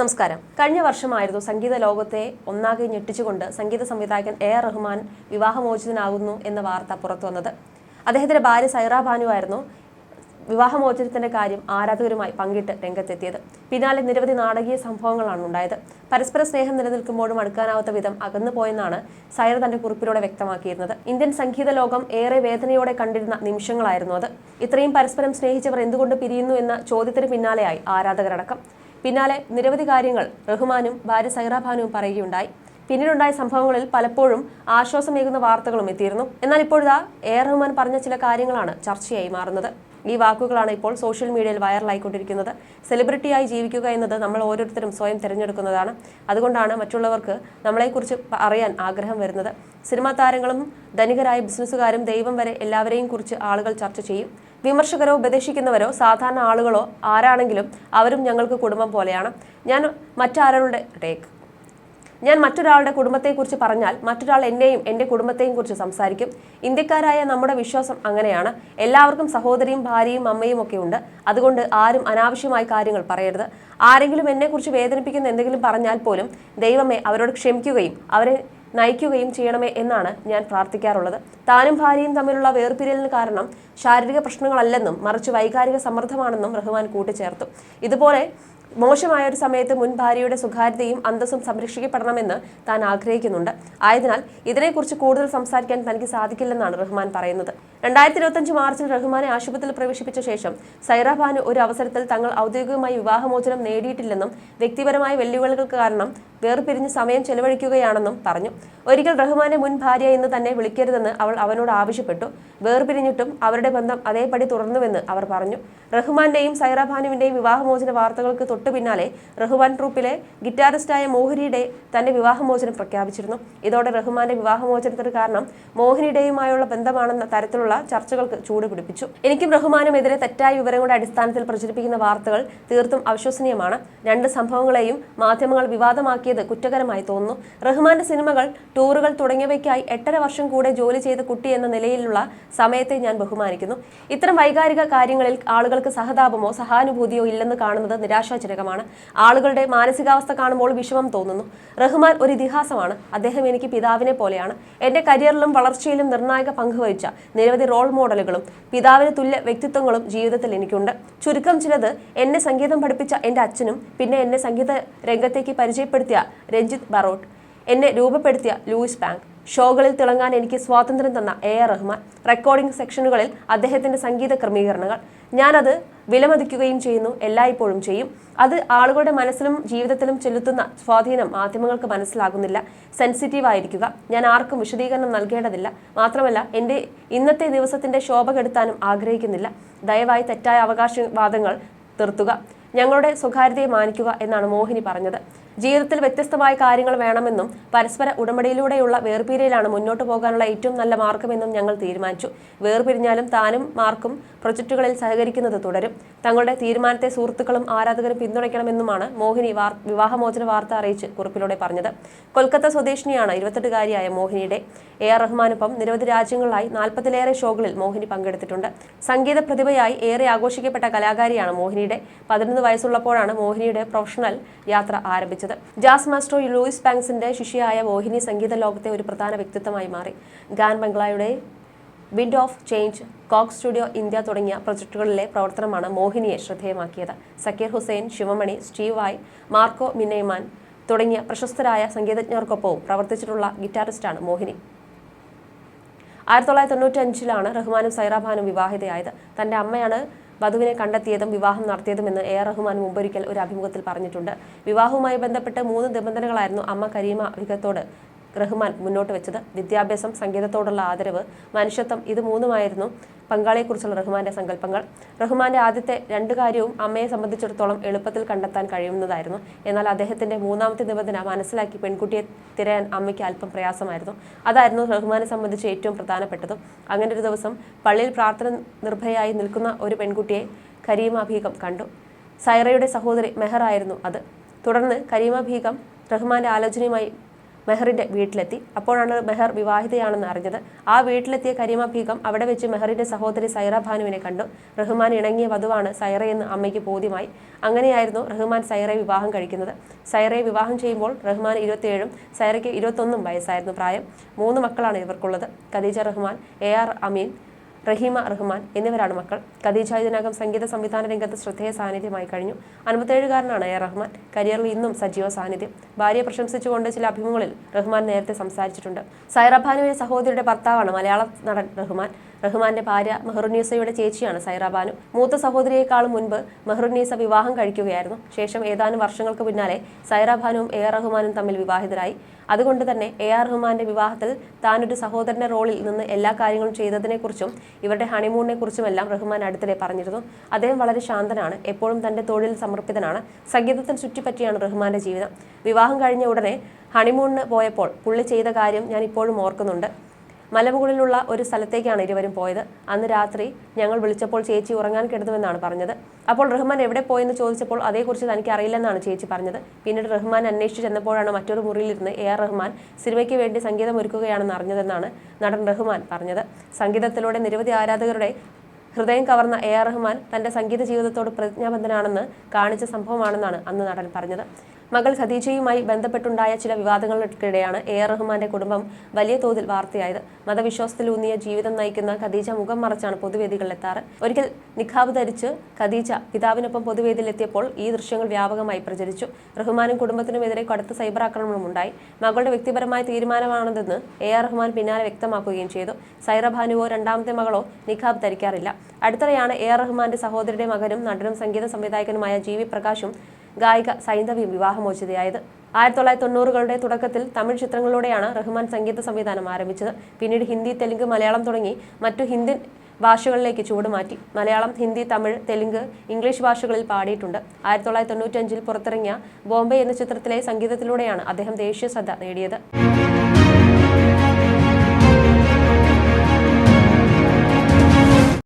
നമസ്കാരം. കഴിഞ്ഞ വർഷമായിരുന്നു സംഗീത ലോകത്തെ ഒന്നാകെ ഞെട്ടിച്ചുകൊണ്ട് സംഗീത സംവിധായകൻ എ ആർ റഹ്മാൻ വിവാഹമോചിതനാകുന്നു എന്ന വാർത്ത പുറത്തു വന്നത്. അദ്ദേഹത്തിന്റെ ഭാര്യ സൈറ ബാനു ആയിരുന്നു വിവാഹമോചനത്തിന്റെ കാര്യം ആരാധകരുമായി പങ്കിട്ട് രംഗത്തെത്തിയത്. പിന്നാലെ നിരവധി നാടകീയ സംഭവങ്ങളാണ് ഉണ്ടായത്. പരസ്പര സ്നേഹം നിലനിൽക്കുമ്പോഴും അടുക്കാനാവാത്ത വിധം അകന്നുപോയെന്നാണ് സൈറ തന്റെ കുറിപ്പിലൂടെ വ്യക്തമാക്കിയിരുന്നത്. ഇന്ത്യൻ സംഗീത ലോകം ഏറെ വേദനയോടെ കണ്ടിരുന്ന നിമിഷങ്ങളായിരുന്നു അത്. ഇത്രയും പരസ്പരം സ്നേഹിച്ചവർ എന്തുകൊണ്ട് പിരിയുന്നു എന്ന ചോദ്യത്തിന് പിന്നാലെയായി ആരാധകരടക്കം. പിന്നാലെ നിരവധി കാര്യങ്ങൾ റഹ്മാനും ഭാര്യ സൈറാഭാനുവും പറയുകയുണ്ടായി. പിന്നീടുണ്ടായ സംഭവങ്ങളിൽ പലപ്പോഴും ആശ്വാസമേകുന്ന വാർത്തകളും എത്തിയിരുന്നു. എന്നാൽ ഇപ്പോഴാ എ റഹ്മാൻ പറഞ്ഞ ചില കാര്യങ്ങളാണ് ചർച്ചയായി മാറുന്നത്. ഈ വാക്കുകളാണ് ഇപ്പോൾ സോഷ്യൽ മീഡിയയിൽ വൈറലായിക്കൊണ്ടിരിക്കുന്നത് സെലിബ്രിറ്റിയായി ജീവിക്കുക എന്നത് നമ്മൾ ഓരോരുത്തരും സ്വയം തിരഞ്ഞെടുക്കുന്നതാണ്. അതുകൊണ്ടാണ് മറ്റുള്ളവർക്ക് നമ്മളെക്കുറിച്ച് അറിയാൻ ആഗ്രഹം വരുന്നത്. സിനിമാ താരങ്ങളും ധനികരായ ബിസിനസ്സുകാരും ദൈവം വരെ എല്ലാവരെയും കുറിച്ച് ആളുകൾ ചർച്ച ചെയ്യും. വിമർശകരോ ഉപദേശിക്കുന്നവരോ സാധാരണ ആളുകളോ ആരാണെങ്കിലും അവരും ഞങ്ങൾക്ക് കുടുംബം പോലെയാണ്. ഞാൻ മറ്റാരുടെ ടേക്ക്. ഞാൻ മറ്റൊരാളുടെ കുടുംബത്തെക്കുറിച്ച് പറഞ്ഞാൽ മറ്റൊരാൾ എന്നെയും എന്റെ കുടുംബത്തെയും കുറിച്ച് സംസാരിക്കും. ഇന്ത്യക്കാരായ നമ്മുടെ വിശ്വാസം അങ്ങനെയാണ്. എല്ലാവർക്കും സഹോദരിയും ഭാര്യയും അമ്മയും ഒക്കെ ഉണ്ട്. അതുകൊണ്ട് ആരും അനാവശ്യമായ കാര്യങ്ങൾ പറയരുത്. ആരെങ്കിലും എന്നെക്കുറിച്ച് വേദനിപ്പിക്കുന്ന എന്തെങ്കിലും പറഞ്ഞാൽ പോലും ദൈവമേ അവരോട് ക്ഷമിക്കുകയും അവരെ നയിക്കുകയും ചെയ്യണമേ എന്നാണ് ഞാൻ പ്രാർത്ഥിക്കാറുള്ളത്. താനും ഭാര്യയും തമ്മിലുള്ള വേർപിരിയലിന് കാരണം ശാരീരിക പ്രശ്നങ്ങളല്ലെന്നും മറിച്ച് വൈകാരിക സമ്മർദ്ദമാണെന്നും റഹ്മാൻ കൂട്ടിച്ചേർത്തു. ഇതുപോലെ മോശമായ ഒരു സമയത്ത് മുൻ ഭാര്യയുടെ സ്വകാര്യതയും അന്തസ്സും സംരക്ഷിക്കപ്പെടണമെന്ന് താൻ ആഗ്രഹിക്കുന്നുണ്ട്. ആയതിനാൽ ഇതിനെക്കുറിച്ച് കൂടുതൽ സംസാരിക്കാൻ തനിക്ക് സാധിക്കില്ലെന്നാണ് റഹ്മാൻ പറയുന്നത്. രണ്ടായിരത്തി ഇരുപത്തഞ്ച് മാർച്ചിൽ റഹ്മാനെ ആശുപത്രിയിൽ പ്രവേശിപ്പിച്ച ശേഷം സൈറ ബാനു ഒരു അവസരത്തിൽ തങ്ങൾ ഔദ്യോഗികമായി വിവാഹമോചനം നേടിയിട്ടില്ലെന്നും വ്യക്തിപരമായ വെല്ലുവിളികൾക്ക് കാരണം വേർപിരിഞ്ഞ് സമയം ചെലവഴിക്കുകയാണെന്നും പറഞ്ഞു. ഒരിക്കൽ റഹ്മാനെ മുൻ ഭാര്യ എന്ന് തന്നെ വിളിക്കരുതെന്ന് അവൾ അവനോട് ആവശ്യപ്പെട്ടു. വേർപിരിഞ്ഞിട്ടും അവരുടെ ബന്ധം അതേപടി തുടർന്നുവെന്ന് അവർ പറഞ്ഞു. റഹ്മാന്റെയും സൈറബാനുവിന്റെയും വിവാഹമോചന വാർത്തകൾക്ക് തൊട്ടു പിന്നാലെ റഹ്മാൻ ട്രൂപ്പിലെ ഗിറ്റാറിസ്റ്റായ മോഹിനിയുടെ തന്റെ വിവാഹമോചനം പ്രഖ്യാപിച്ചിരുന്നു. ഇതോടെ റഹ്മാന്റെ വിവാഹമോചനത്തിന് കാരണം മോഹിനിയുടെയുമായുള്ള ബന്ധമാണെന്ന തരത്തിലുള്ള ചർച്ചകൾക്ക് ചൂട് പിടിപ്പിച്ചു. എനിക്കും റഹ്മാനുമെതിരെ തെറ്റായ വിവരങ്ങളുടെ അടിസ്ഥാനത്തിൽ പ്രചരിപ്പിക്കുന്ന വാർത്തകൾ തീർത്തും അവിശ്വസനീയമാണ്. രണ്ട് സംഭവങ്ങളെയും മാധ്യമങ്ങൾ വിവാദമാക്കിയത് കുറ്റകരമായി തോന്നുന്നു. റഹ്മാന്റെ സിനിമകൾ ടൂറുകൾ തുടങ്ങിയവയ്ക്കായി എട്ടര വർഷം കൂടെ ജോലി ചെയ്ത കുട്ടി എന്ന നിലയിലുള്ള സമയത്തെ ഞാൻ ബഹുമാനിക്കുന്നു. ഇത്തരം വൈകാരിക കാര്യങ്ങളിൽ ആളുകൾക്ക് സഹതാപമോ സഹാനുഭൂതിയോ ഇല്ലെന്ന് കാണുന്നത് നിരാശാജനകമാണ്. ആളുകളുടെ മാനസികാവസ്ഥ കാണുമ്പോൾ വിഷമം തോന്നുന്നു. റഹ്മാൻ ഒരു ഇതിഹാസമാണ്. അദ്ദേഹം എനിക്ക് പിതാവിനെ പോലെയാണ്. എന്റെ കരിയറിലും വളർച്ചയിലും നിർണായക പങ്കുവഹിച്ച നിരവധി റോൾ മോഡലുകളും പിതാവിന് തുല്യ വ്യക്തിത്വങ്ങളും ജീവിതത്തിൽ എനിക്കുണ്ട്. ചുരുക്കം ചിലത് എന്നെ സംഗീതം പഠിപ്പിച്ച എന്റെ അച്ഛനും പിന്നെ എന്നെ സംഗീത രംഗത്തേക്ക് പരിചയപ്പെടുത്തിയ രഞ്ജിത്ത് ബറോട്ട് എന്നെ രൂപപ്പെടുത്തിയ ലൂയിസ് ബാങ്ക് ഷോകളിൽ തിളങ്ങാൻ എനിക്ക് സ്വാതന്ത്ര്യം തന്ന എ ആർ റഹ്മാൻ റെക്കോർഡിംഗ് സെക്ഷനുകളിൽ അദ്ദേഹത്തിന്റെ സംഗീത ക്രമീകരണങ്ങൾ. ഞാനത് വിലമതിക്കുകയും ചെയ്യുന്നു എല്ലായ്പ്പോഴും ചെയ്യും. അത് ആളുകളുടെ മനസ്സിലും ജീവിതത്തിലും ചെലുത്തുന്ന സ്വാധീനം മാധ്യമങ്ങൾക്ക് മനസ്സിലാകുന്നില്ല. സെൻസിറ്റീവ് ആയിരിക്കുക ഞാൻ ആർക്കും വിശദീകരണം നൽകേണ്ടതില്ല. മാത്രമല്ല എന്റെ ഇന്നത്തെ ദിവസത്തിന്റെ ശോഭ കെടുത്താനും ആഗ്രഹിക്കുന്നില്ല. ദയവായി തെറ്റായ അവകാശവാദങ്ങൾ നിർത്തുക. ഞങ്ങളുടെ സ്വകാര്യതയെ മാനിക്കുക എന്നാണ് മോഹിനി പറഞ്ഞത്. ജീവിതത്തിൽ വ്യത്യസ്തമായ കാര്യങ്ങൾ വേണമെന്നും പരസ്പര ഉടമ്പടിയിലൂടെയുള്ള വേർപിരിയലാണ് മുന്നോട്ട് പോകാനുള്ള ഏറ്റവും നല്ല മാർഗമെന്നും ഞങ്ങൾ തീരുമാനിച്ചു. വേർപിരിഞ്ഞാലും താനും മാർക്കും പ്രൊജക്റ്റുകളിൽ സഹകരിക്കുന്നത് തുടരും. തങ്ങളുടെ തീരുമാനത്തെ സുഹൃത്തുക്കളും ആരാധകരും പിന്തുണയ്ക്കണമെന്നുമാണ് മോഹിനി വിവാഹമോചന വാർത്ത അറിയിച്ച് കുറിപ്പിലൂടെ പറഞ്ഞത്. കൊൽക്കത്ത സ്വദേശിനിയാണ് ഇരുപത്തെട്ടുകാരിയായ മോഹിനിയുടെ എ ആർ റഹ്മാനൊപ്പം നിരവധി രാജ്യങ്ങളിലായി നാൽപ്പതിലേറെ ഷോകളിൽ മോഹിനി പങ്കെടുത്തിട്ടുണ്ട്. സംഗീത പ്രതിഭയായി ഏറെ ആഘോഷിക്കപ്പെട്ട കലാകാരിയാണ് മോഹിനിയുടെ. പതിനൊന്ന് വയസ്സുള്ളപ്പോഴാണ് മോഹിനിയുടെ പ്രൊഫഷണൽ യാത്ര ആരംഭിച്ചത്. ജാസ് മാസ്റ്റർ ലൂയിസ് ബാങ്ക്സിന്റെ ശിഷ്യയായ മോഹിനി സംഗീത ലോകത്തെ ഒരു പ്രധാന വ്യക്തിത്വമായി മാറി. Gaan ബംഗ്ലായുടെ wind of change Coke Studio India തുടങ്ങിയ പ്രൊജക്ടുകളിലെ പ്രവർത്തനമാണ് മോഹിനിയെ ശ്രദ്ധേയമാക്കിയത്. Zakir Hussain Sivamani Steve Vai Marco Minnemann തുടങ്ങിയ പ്രശസ്തരായ സംഗീതജ്ഞർക്കൊപ്പവും പ്രവർത്തിച്ചിട്ടുള്ള ഗിറ്റാറിസ്റ്റാണ് മോഹിനി. ആയിരത്തി തൊള്ളായിരത്തി തൊണ്ണൂറ്റി അഞ്ചിലാണ് റഹ്മാനും സൈറാബാനും വിവാഹിതയായത്. തന്റെ അമ്മയാണ് വധുവിനെ കണ്ടെത്തിയതും വിവാഹം നടത്തിയതുമെന്ന് എ ആർ റഹ്മാൻ മുമ്പൊരിക്കൽ ഒരു അഭിമുഖത്തിൽ പറഞ്ഞിട്ടുണ്ട്. വിവാഹവുമായി ബന്ധപ്പെട്ട് മൂന്ന് നിബന്ധനകളായിരുന്നു അമ്മ കരീമ വിഗത്തോട് റഹ്മാൻ മുന്നോട്ട് വെച്ചത്. വിദ്യാഭ്യാസം സംഗീതത്തോടുള്ള ആദരവ് മനുഷ്യത്വം ഇത് മൂന്നുമായിരുന്നു പങ്കാളിയെക്കുറിച്ചുള്ള റഹ്മാന്റെ സങ്കല്പങ്ങൾ. റഹ്മാന്റെ ആദ്യത്തെ രണ്ട് കാര്യവും അമ്മയെ സംബന്ധിച്ചിടത്തോളം എളുപ്പത്തിൽ കണ്ടെത്താൻ കഴിയുന്നതായിരുന്നു. എന്നാൽ അദ്ദേഹത്തിന്റെ മൂന്നാമത്തെ നിബന്ധന മനസ്സിലാക്കി പെൺകുട്ടിയെ തിരയാൻ അമ്മയ്ക്ക് അല്പം പ്രയാസമായിരുന്നു. അതായിരുന്നു റഹ്മാനെ സംബന്ധിച്ച് ഏറ്റവും പ്രധാനപ്പെട്ടതും. അങ്ങനെ ഒരു ദിവസം പള്ളിയിൽ പ്രാർത്ഥന നിർഭയായി നിൽക്കുന്ന ഒരു പെൺകുട്ടിയെ കരീമ ഭീകം കണ്ടു. സൈറയുടെ സഹോദരി മെഹർ ആയിരുന്നു അത്. തുടർന്ന് കരീമ ഭീകം റഹ്മാന്റെ ആലോചനയുമായി മെഹറിന്റെ വീട്ടിലെത്തി. അപ്പോഴാണ് മെഹർ വിവാഹിതയാണെന്ന് അറിഞ്ഞത്. ആ വീട്ടിലെത്തിയ കരീമ ഭീകം അവിടെ വെച്ച് മെഹറിന്റെ സഹോദരി സൈറ ഭാനുവിനെ കണ്ടു. റഹ്മാൻ ഇണങ്ങിയ വധുവാണ് സൈറയെന്ന് അമ്മയ്ക്ക് ബോധ്യമായി. അങ്ങനെയായിരുന്നു റഹ്മാൻ സൈറയെ വിവാഹം കഴിക്കുന്നത്. സൈറയെ വിവാഹം ചെയ്യുമ്പോൾ റഹ്മാൻ ഇരുപത്തിയേഴും സൈറയ്ക്ക് ഇരുപത്തൊന്നും വയസ്സായിരുന്നു പ്രായം. മൂന്ന് മക്കളാണ് ഇവർക്കുള്ളത്. ഖദീജ റഹ്മാൻ എ ആർ അമീൻ റഹീമ റഹ്മാൻ എന്നിവരാണ് മക്കൾ. ഖദീജ ഇതിനകം സംഗീത സംവിധാന രംഗത്ത് ശ്രദ്ധേയ സാന്നിധ്യമായി കഴിഞ്ഞു. അൻപത്തേഴുകാരനാണ് എ. റഹ്മാൻ. കരിയറിൽ ഇന്നും സജീവ സാന്നിധ്യം. ഭാര്യയെ പ്രശംസിച്ചുകൊണ്ട് ചില അഭിമുഖങ്ങളിൽ റഹ്മാൻ നേരത്തെ സംസാരിച്ചിട്ടുണ്ട്. സൈറ ഭാനുവിന്റെ സഹോദരിയുടെ ഭർത്താവാണ് മലയാള നടൻ റഹ്മാൻ. റഹ്മാന്റെ ഭാര്യ മെഹറുന്നീസയുടെ ചേച്ചിയാണ് സൈറബാനു മൂത്ത സഹോദരിയേക്കാളും മുൻപ് മെഹറുന്നീസ വിവാഹം കഴിക്കുകയായിരുന്നു. ശേഷം ഏതാനും വർഷങ്ങൾക്ക് പിന്നാലെ സൈറബാനുവും എ. റഹ്മാനും തമ്മിൽ വിവാഹിതരായി. അതുകൊണ്ട് തന്നെ എ ആർ റഹ്മാന്റെ വിവാഹത്തിൽ താനൊരു സഹോദരന്റെ റോളിൽ നിന്ന് എല്ലാ കാര്യങ്ങളും ചെയ്തതിനെക്കുറിച്ചും ഇവരുടെ ഹണിമൂണിനെ കുറിച്ചുമെല്ലാം റഹ്മാൻ അടുത്തിടെ പറഞ്ഞിരുന്നു. അദ്ദേഹം വളരെ ശാന്തനാണ് എപ്പോഴും തന്റെ തൊഴിൽ സമർപ്പിതനാണ് സംഗീതത്തിന് ചുറ്റിപ്പറ്റിയാണ് റഹ്മാന്റെ ജീവിതം. വിവാഹം കഴിഞ്ഞ ഉടനെ ഹണിമൂണിന് പോയപ്പോൾ പുള്ളി ചെയ്ത കാര്യം ഞാൻ ഇപ്പോഴും ഓർക്കുന്നുണ്ട്. മലമുകളിലുള്ള ഒരു സ്ഥലത്തേക്കാണ് ഇരുവരും പോയത്. അന്ന് രാത്രി ഞങ്ങൾ വിളിച്ചപ്പോൾ ചേച്ചി ഉറങ്ങാൻ കിടന്നുവെന്നാണ് പറഞ്ഞത്. അപ്പോൾ റഹ്മാൻ എവിടെ പോയെന്ന് ചോദിച്ചപ്പോൾ അതേക്കുറിച്ച് തനിക്ക് അറിയില്ലെന്നാണ് ചേച്ചി പറഞ്ഞത്. പിന്നീട് റഹ്മാൻ അന്വേഷിച്ച് ചെന്നപ്പോഴാണ് മറ്റൊരു മുറിയിലിരുന്ന് എ ആർ റഹ്മാൻ സിനിമയ്ക്ക് വേണ്ടി സംഗീതം ഒരുക്കുകയാണെന്ന് അറിഞ്ഞതെന്നാണ് നടൻ റഹ്മാൻ പറഞ്ഞത്. സംഗീതത്തിലൂടെ നിരവധി ആരാധകരുടെ ഹൃദയം കവർന്ന എ ആർ റഹ്മാൻ തന്റെ സംഗീത ജീവിതത്തോട് പ്രതിജ്ഞാബദ്ധനാണെന്ന് കാണിച്ച സംഭവമാണെന്നാണ് അന്ന് നടൻ പറഞ്ഞത്. മകൾ ഖദീജയുമായി ബന്ധപ്പെട്ടുണ്ടായ ചില വിവാദങ്ങൾക്കിടെയാണ് എ ആർ റഹ്മാന്റെ കുടുംബം വലിയ തോതിൽ വാർത്തയായത്. മതവിശ്വാസത്തിലൂന്നിയ ജീവിതം നയിക്കുന്ന ഖദീജ മുഖം മറച്ചാണ് പൊതുവേദികളിലെത്താറ്. ഒരിക്കൽ നിഖാബ് ധരിച്ച് ഖദീജ പിതാവിനൊപ്പം പൊതുവേദിയിലെത്തിയപ്പോൾ ഈ ദൃശ്യങ്ങൾ വ്യാപകമായി പ്രചരിച്ചു. റഹ്മാനും കുടുംബത്തിനുമെതിരെ കടുത്ത സൈബർ ആക്രമണം ഉണ്ടായി. മകളുടെ വ്യക്തിപരമായ തീരുമാനമാണെന്ന് എ ആർ റഹ്മാൻ പിന്നാലെ വ്യക്തമാക്കുകയും ചെയ്തു. സൈറ ഭാനുവോ രണ്ടാമത്തെ മകളോ നിഖാബ് ധരിക്കാറില്ല. അടുത്തിടെയാണ് എ ആർ റഹ്മാന്റെ സഹോദരിയുടെ മകനും നടനും സംഗീത സംവിധായകനുമായ ജി വി പ്രകാശും ഗായിക സൈന്ധവിയും വിവാഹമോചിതയായത്. ആയിരത്തി തൊള്ളായിരത്തി തൊണ്ണൂറുകളുടെ തുടക്കത്തിൽ തമിഴ് ചിത്രങ്ങളിലൂടെയാണ് റഹ്മാൻ സംഗീത സംവിധാനം ആരംഭിച്ചത്. പിന്നീട് ഹിന്ദി തെലുങ്ക് മലയാളം തുടങ്ങി മറ്റു ഹിന്ദി ഭാഷകളിലേക്ക് ചൂടുമാറ്റി മലയാളം ഹിന്ദി തമിഴ് തെലുങ്ക് ഇംഗ്ലീഷ് ഭാഷകളിൽ പാടിയിട്ടുണ്ട്. ആയിരത്തി തൊള്ളായിരത്തി തൊണ്ണൂറ്റഞ്ചിൽ പുറത്തിറങ്ങിയ ബോംബെ എന്ന ചിത്രത്തിലെ സംഗീതത്തിലൂടെയാണ് അദ്ദേഹം ദേശീയ ശ്രദ്ധ നേടിയത്.